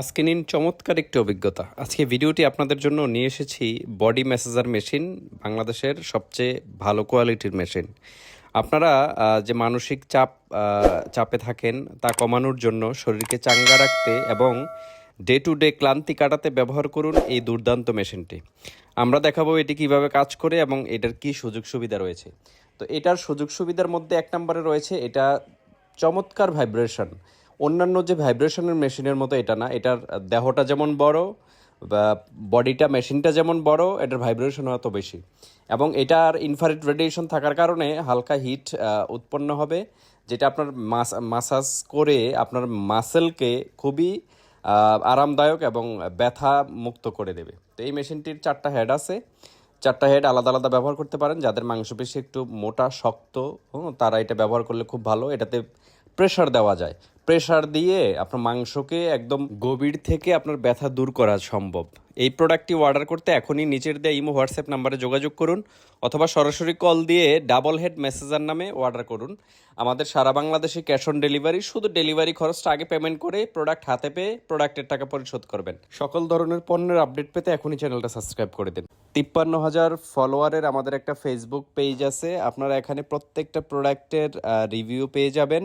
আজকে নিন চমৎকার একটি অভিজ্ঞতা। আজকে ভিডিওটি আপনাদের জন্য নিয়ে এসেছি বডি ম্যাসেজার মেশিন, বাংলাদেশের সবচেয়ে ভালো কোয়ালিটির মেশিন। আপনারা যে মানসিক চাপ চাপে থাকেন তা কমানোর জন্য শরীরকে চাঙ্গা রাখতে এবং ডে টু ডে ক্লান্তি কাটাতে ব্যবহার করুন এই দুর্দান্ত মেশিনটি। আমরা দেখাবো এটি কীভাবে কাজ করে এবং এটার কি সুযোগ সুবিধা রয়েছে। তো এটার সুযোগ সুবিধার মধ্যে এক নম্বরে রয়েছে এটা চমৎকার ভাইব্রেশন। অন্যান্য যে ভাইব্রেশনের মেশিনের মতো এটা না, এটার দেহটা যেমন বড় বা বডিটা, মেশিনটা যেমন বড়, এটার ভাইব্রেশন অত বেশি। এবং এটার ইনফারেট রেডিয়েশন থাকার কারণে হালকা হিট উৎপন্ন হবে, যেটা আপনার মাসাজ করে আপনার মাসেলকে খুবই আরামদায়ক এবং ব্যথা মুক্ত করে দেবে। তো এই মেশিনটির চারটা হেড আছে। চারটা হেড আলাদা আলাদা ব্যবহার করতে পারেন। যাদের মাংসপেশি একটু মোটা, শক্ত তারা এটা ব্যবহার করলে খুব ভালো। এটাতে প্রেশার দেওয়া যায়। প্রেশার দিয়ে আপনার মাংসকে একদম গভীর থেকে আপনার ব্যথা দূর করা সম্ভব। এই প্রোডাক্টটি অর্ডার করতে এখনই নিচের দেওয়া ইমো হোয়াটসঅ্যাপ নাম্বারে যোগাযোগ করুন অথবা সরাসরি কল দিয়ে ডাবল হেড মেসেজার নামে অর্ডার করুন। আমাদের সারা বাংলাদেশে ক্যাশ অন ডেলিভারি শুধু ডেলিভারি খরচটা আগে পেমেন্ট করে প্রোডাক্ট হাতে পেয়ে প্রোডাক্টের টাকা পরিশোধ করবেন। সকল ধরনের পণ্যের আপডেট পেতে এখনই চ্যানেলটা সাবস্ক্রাইব করে দিন। তিপ্পান্ন হাজার ফলোয়ারের আমাদের একটা ফেসবুক পেজ আছে। আপনারা এখানে প্রত্যেকটা প্রোডাক্টের রিভিউ পেয়ে যাবেন।